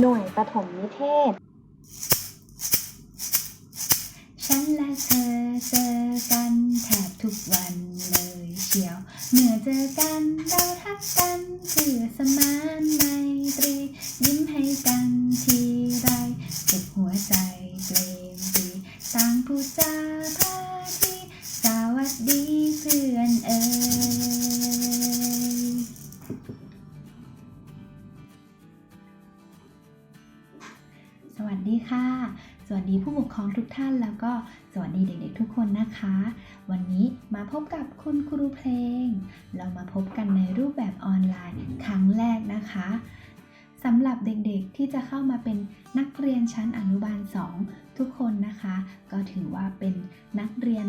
หน่วยปฐมนิเทศ ฉันและเธอเจอกันแทบทุกวันเลยเชียว เมื่อเจอกันเราทักกันเพื่อสมานมา วัสดีค่ะ สวัสดีผู้ปกครองทุกท่านแล้วก็สวัสดีเด็กๆทุกคนนะคะ วันนี้มาพบกับคุณครูเพลง เรามาพบกันในรูปแบบออนไลน์ครั้งแรกนะคะสำหรับเด็กๆที่จะเข้ามาเป็นนักเรียนชั้นอนุบาล 2 ทุกคนนะคะ ก็ถือว่าเป็นนักเรียน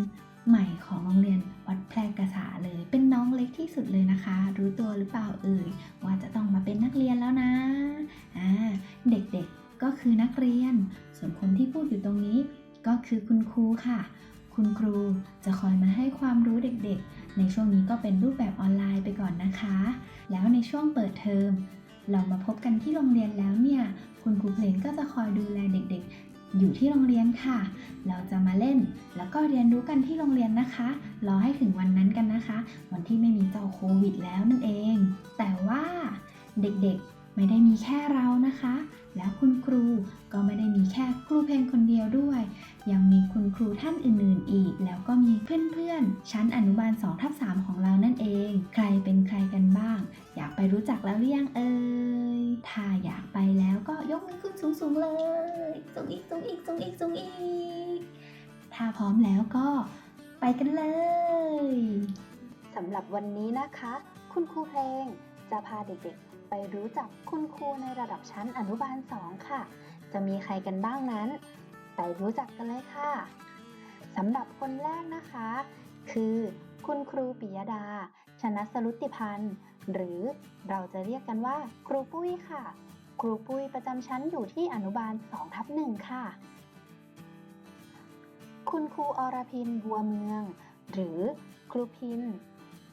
ใหม่ของโรงเรียนวัดแพรกษาเลย เป็นน้องเล็กที่สุดเลยนะคะ รู้ตัวหรือเปล่าเอ่ยว่าจะต้องมาเป็นนักเรียนแล้วนะอ่าเด็กๆ ก็คือนักเรียน ส่วนคนที่พูดอยู่ตรงนี้ ก็คือคุณครูค่ะ คุณครูจะคอยมาให้ความรู้เด็กๆ ในช่วงนี้ก็เป็นรูปแบบออนไลน์ไปก่อนนะคะ แล้วในช่วงเปิดเทอมเรามาพบกันที่โรงเรียนแล้วเนี่ย คุณครูเพลงก็จะคอยดูแลเด็กๆ อยู่ที่โรงเรียนค่ะ เราจะมาเล่น แล้วก็เรียนรู้กันที่โรงเรียนนะคะ รอให้ถึงวันนั้นกันนะคะ วันที่ไม่มีเจ้าโควิดแล้วนั่นเอง แต่ว่าเด็กๆ ไม่ได้มีแค่เรานะคะ แล้วคุณครูก็ไม่ได้มีแค่ครูเพลงคนเดียวด้วย ยังมีคุณครูท่านอื่นๆ อีก แล้วก็มีเพื่อนๆ ชั้นอนุบาล2ทับ3ของเรานั่นเอง ใครเป็นใครกันบ้าง อยากไปรู้จักแล้วหรือยังเอ่ย ถ้าอยากไปแล้วก็ยกมือขึ้นสูงๆเลย สูงอีกสูงอีกสูงอีกสูงอีก ถ้าพร้อมแล้วก็ไปกันเลยสำหรับวันนี้นะคะ คุณครูเพลงจะพาเด็กๆ ไปรู้จักคุณครูในระดับชั้นอนุบาล 2 ค่ะ จะมีใครกันบ้างนั้น ไปรู้จักกันเลยค่ะสำหรับคนแรกนะคะ คือ คุณครูปิยดา ชนะสรุติพันธ์ หรือเราจะเรียกกันว่า ครูปุ้ยค่ะ ครูปุ้ยประจำชั้นอยู่ที่อนุบาล2ทับ1ค่ะ คุณครูอรพินบัวเมือง หรือครูพิน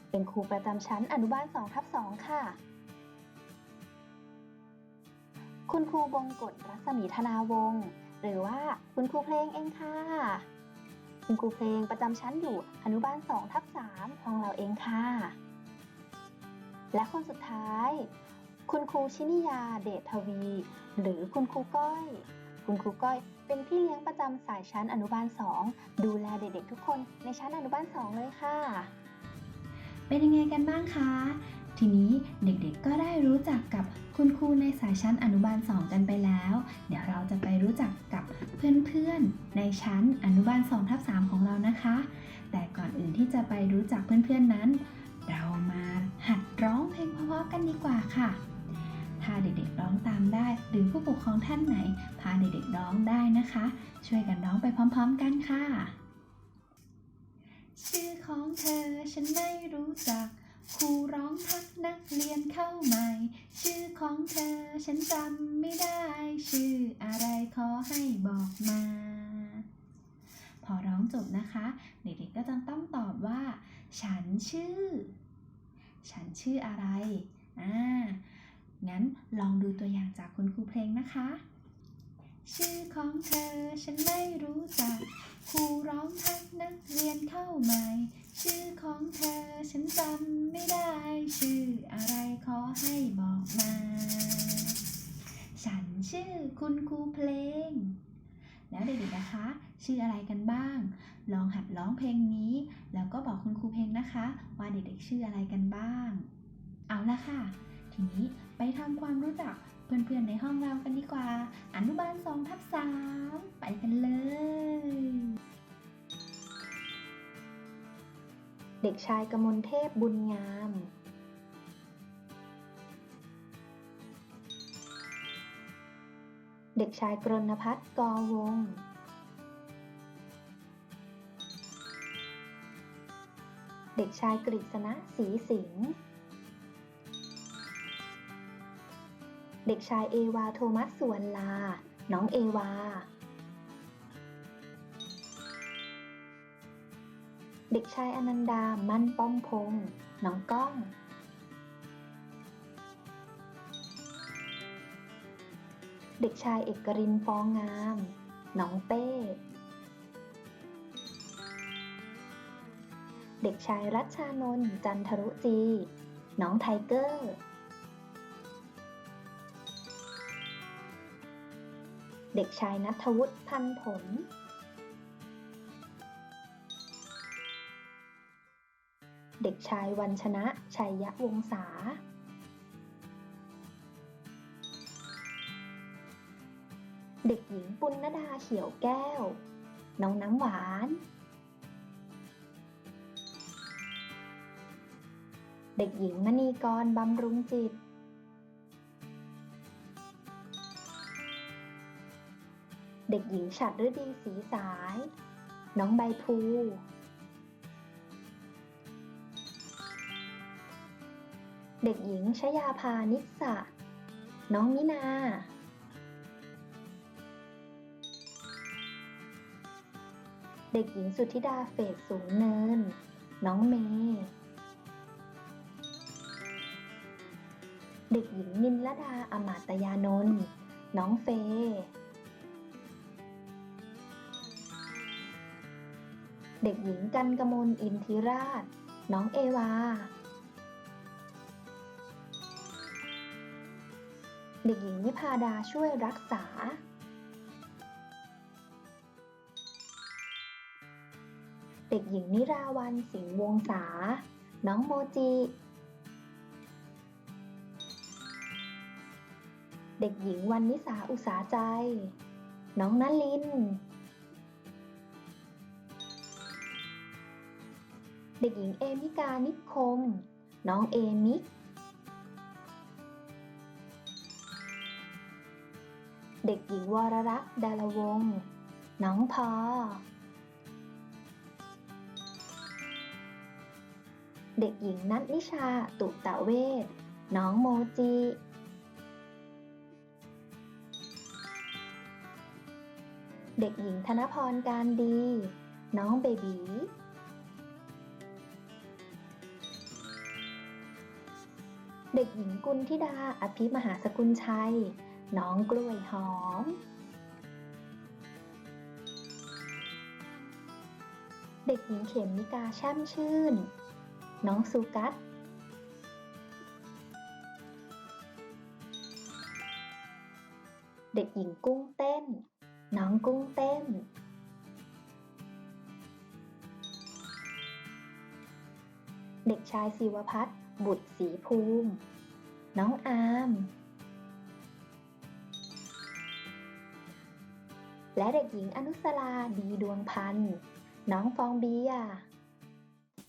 เป็นครูประจำชั้นอนุบาล2ทับ2ค่ะ คุณครูบงกฎรัศมีธนาวงศ์หรือว่าคุณครูเพลงเองค่ะ คุณครูเพลงประจำชั้นอยู่อนุบาล2ทับ3ของเราเองค่ะ และคนสุดท้าย คุณครูชินิยาเดชทวี หรือคุณครูก้อย คุณครูก้อยเป็นพี่เลี้ยงประจำสายชั้นอนุบาล 2 ดูแลเด็กๆทุกคนในชั้นอนุบาล 2 เลยค่ะ เป็นยังไงกันบ้างคะ ทีนี้เด็กๆก็ได้รู้จักกับคุณครูในสายชั้นอนุบาล 2 กันไปแล้ว เดี๋ยวเราจะไปรู้จักกับเพื่อนๆ ในชั้นอนุบาล2ทับ3ของเรานะคะ แต่ก่อนอื่นที่จะไปรู้จักเพื่อนๆนั้น เรามาหัดร้องเพลงเพราะๆกันดีกว่าค่ะ ถ้าเด็กๆร้องตามได้ หรือผู้ปกครองท่านไหน พาเด็กๆร้องได้นะคะ ช่วยกันร้องไปพร้อมๆ กันค่ะ ชื่อของเธอฉันไม่รู้จัก ครูร้องทักนักเรียนเข้าใหม่ ชื่อของเธอฉันจำไม่ได้ ชื่ออะไรขอให้บอกมา พอร้องจบนะคะ เด็กๆก็จะต้องตอบว่า ฉันชื่อ ฉันชื่ออะไร อ่า งั้นลองดูตัวอย่างจากคุณครูเพลงนะคะ ชื่อของเธอฉันไม่รู้จักครูร้องทักนักเรียนเข้าใหม่ ชื่อของเธอฉันจำไม่ได้ ชื่ออะไรขอให้บอกมา ฉันชื่อคุณครูเพลง แล้วเด็กๆนะคะ ชื่ออะไรกันบ้าง ลองหัดร้องเพลงนี้ แล้วก็บอกคุณครูเพลงนะคะ ว่าเด็กๆชื่ออะไรกันบ้าง เอาละค่ะ ทีนี้ไปทำความรู้จัก เพื่อนๆในห้องเรากันดีกว่า อนุบาล2ทับ3ไปกันเลย เด็กชายกมลเทพบุญงาม เด็กชายกรณพัฒน์กอวง เด็กชายกฤษณะศรีสิงห์ เด็กชายเอวาโทมัสสวนลา น้องเอวา เด็กชายอนันดา มั่นป้อมพงษ์น้องก้อง เด็กชายเอกรินฟองงาม น้องเป้ เด็กชายรัชชานนท์จันทรุจี น้องไทเกอร์ เด็กชายนัทวุฒิพันผล เด็กชายวันชนะชัยยวงศา เด็กหญิงปุณณดาเขียวแก้ว น้องน้ำหวาน เด็กหญิงมณีกรบำรุงจิต เด็กหญิงฉัดฤดีสีสาย น้องใบพลูเด็กหญิงชยาพานิสะ น้องมินา เด็กหญิงสุธิดาเฟดสูงเนิน น้องเมย์เด็กหญิงนินลดาอมาตยานนท์ น้องเฟ เด็กหญิงกันกมลอินทิราช น้องเอวา เด็กหญิงนิพาดาช่วยรักษา เด็กหญิงนิราวันสิงห์วงศา น้องโมจิ เด็กหญิงวันนิสาอุตสาใจ น้องนลิน เด็กหญิงเอมิกานิคม น้องเอมิก เด็กหญิงวรรักษ์ดารวง น้องพอ เด็กหญิงนัทนิชาตุตะเวท น้องโมจิ เด็กหญิงธนพรการดี น้องเบบี เด็กหญิงกุลธิดา อภิมหาสกุลชัย น้องกล้วยหอม เด็กหญิงเขมมิกาแช่มชื่น น้องซูกัสเด็กหญิงกุ้งเต้น น้องกุ้งเต้น เด็กชายศิวพัฒน์ บุตรศรีภูมิ น้องอาม และเด็กหญิงอนุสราดีดวงพันธ์น้องฟองเบีย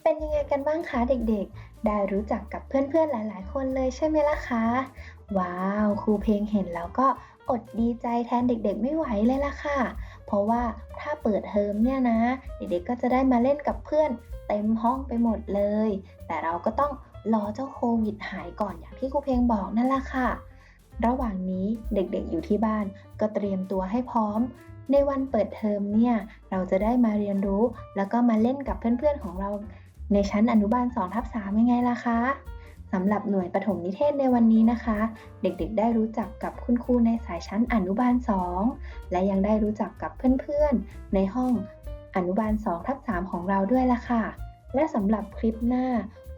เป็นยังไงกันบ้างคะเด็กๆ ได้รู้จักกับเพื่อนๆหลายๆ คนเลยใช่ไหมล่ะคะ ว้าวครูเพลงเห็นแล้วก็อดดีใจแทนเด็กๆ ไม่ไหวเลยล่ะค่ะ เพราะว่าถ้าเปิดเทอมเนี่ยนะ เด็กๆ ก็จะได้มาเล่นกับเพื่อนเต็มห้องไปหมดเลย แต่เราก็ต้อง รอเจ้าโควิดหายก่อนอย่างที่ครูเพลงบอกนั่นแหละค่ะ ระหว่างนี้เด็กๆอยู่ที่บ้านก็เตรียมตัวให้พร้อม ในวันเปิดเทอมเนี่ย เราจะได้มาเรียนรู้ แล้วก็มาเล่นกับเพื่อนๆของเรา ในชั้นอนุบาล2ทับ3ยังไงล่ะคะสำหรับหน่วยปฐมนิเทศในวันนี้นะคะ เด็กๆ ได้รู้จักกับคุณครูในสายชั้นอนุบาล 2 และยังได้รู้จักกับเพื่อนๆ ในห้องอนุบาล2ทับ3ของเราด้วยล่ะค่ะ และสำหรับคลิปหน้า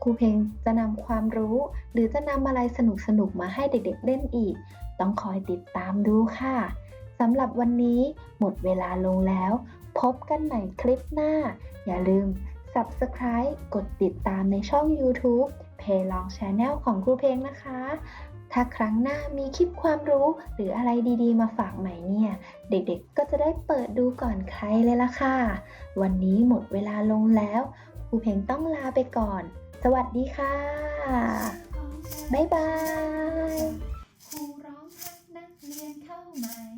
ครูเพลงจะนำความรู้ หรือจะนำอะไรสนุกๆมาให้เด็กๆเล่นอีก ต้องคอยติดตามดูค่ะสำหรับวันนี้หมดเวลาลงแล้ว พบกันใหม่คลิปหน้า อย่าลืม Subscribe กดติดตามในช่อง YouTube p a y l o n g Channel ของครูเพลงนะคะ ถ้าครั้งหน้ามีคลิปความรู้หรืออะไรดีๆ มาฝากใหม่เนี่ย เด็กๆก็จะได้เปิดดูก่อนใครเลยล่ะค่ะ วันนี้หมดเวลาลงแล้วครูเพลงต้องลาไปก่อน สวัสดีค่ะ บ๊ายบายครูร้องทักนักเรียนเข้าใหม่